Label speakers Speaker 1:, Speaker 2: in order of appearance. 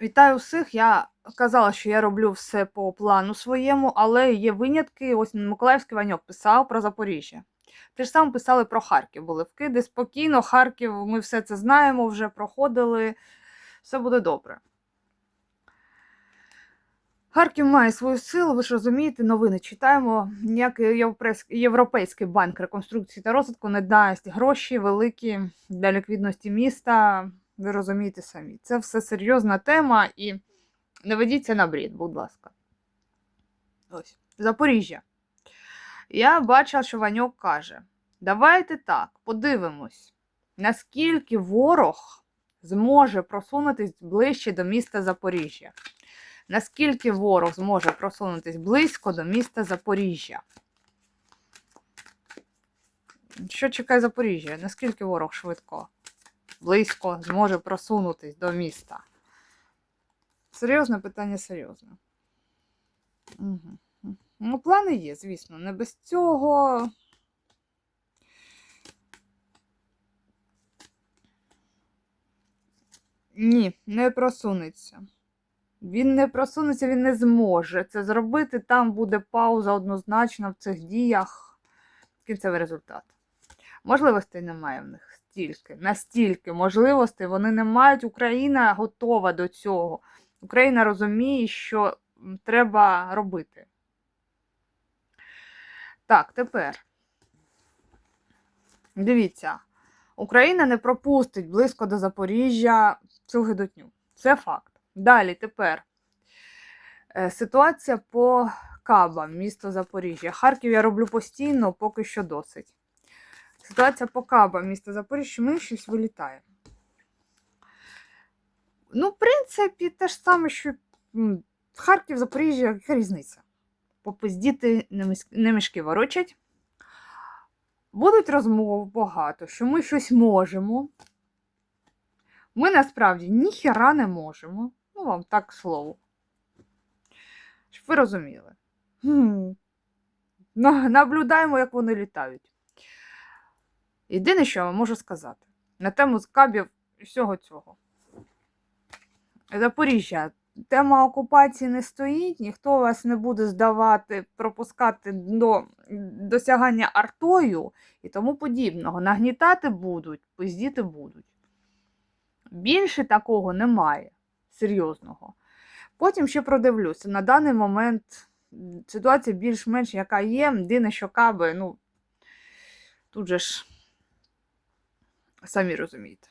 Speaker 1: Вітаю всіх. Я казала, що я роблю все по плану своєму, але є винятки. Ось Миколаївський Ваньок писав про Запоріжжя. Те ж саме писали про Харків. Були вкиди спокійно. Харків, ми все це знаємо, вже проходили. Все буде добре. Харків має свою силу, ви ж розумієте, новини читаємо. Ніякий Європейський банк реконструкції та розвитку не дасть гроші великі для ліквідності міста. Ви розумієте самі. Це все серйозна тема і не ведіться на брід, будь ласка. Ось. Запоріжжя. Я бачила, що Ваньок каже: давайте так, подивимось, наскільки ворог зможе просунутись ближче до міста Запоріжжя. Наскільки ворог зможе просунутись близько до міста Запоріжжя? Що чекає Запоріжжя? Наскільки ворог швидко, близько зможе просунутись до міста? Серйозне питання, серйозне. Угу. Ну, плани є, звісно, не без цього. Ні, не просунеться. Він не просунеться, він не зможе це зробити. Там буде пауза однозначно в цих діях. Кінцевий результат. Можливостей немає в них стільки. Настільки можливостей вони не мають. Україна готова до цього. Україна розуміє, що треба робити. Так, тепер. Дивіться, Україна не пропустить близько до Запоріжжя цю гидотню. Це факт. Далі, тепер. Е, Ситуація по Кабам, місто Запоріжжя. Харків я роблю постійно, поки що досить. Ситуація по Кабам, місто Запоріжжя, ми щось вилітає. Ну, в принципі, те ж саме, що Харків, Запоріжжя, яка різниця? Попиздіти не мішки ворочать. Будуть розмов багато, що ми щось можемо. Ми насправді ніхера не можемо. Ну, вам так слово. Щоб ви розуміли. Хм. Наблюдаємо, як вони літають. Єдине, що я вам можу сказати на тему скабів всього цього. Запоріжжя. Тема окупації не стоїть, ніхто вас не буде здавати, пропускати до досягання артою і тому подібного. Нагнітати будуть, пиздіти будуть. Більше такого немає серйозного. Потім ще продивлюся. На даний момент ситуація більш-менш яка є. Єдине, що каби, ну, тут же ж самі розумієте.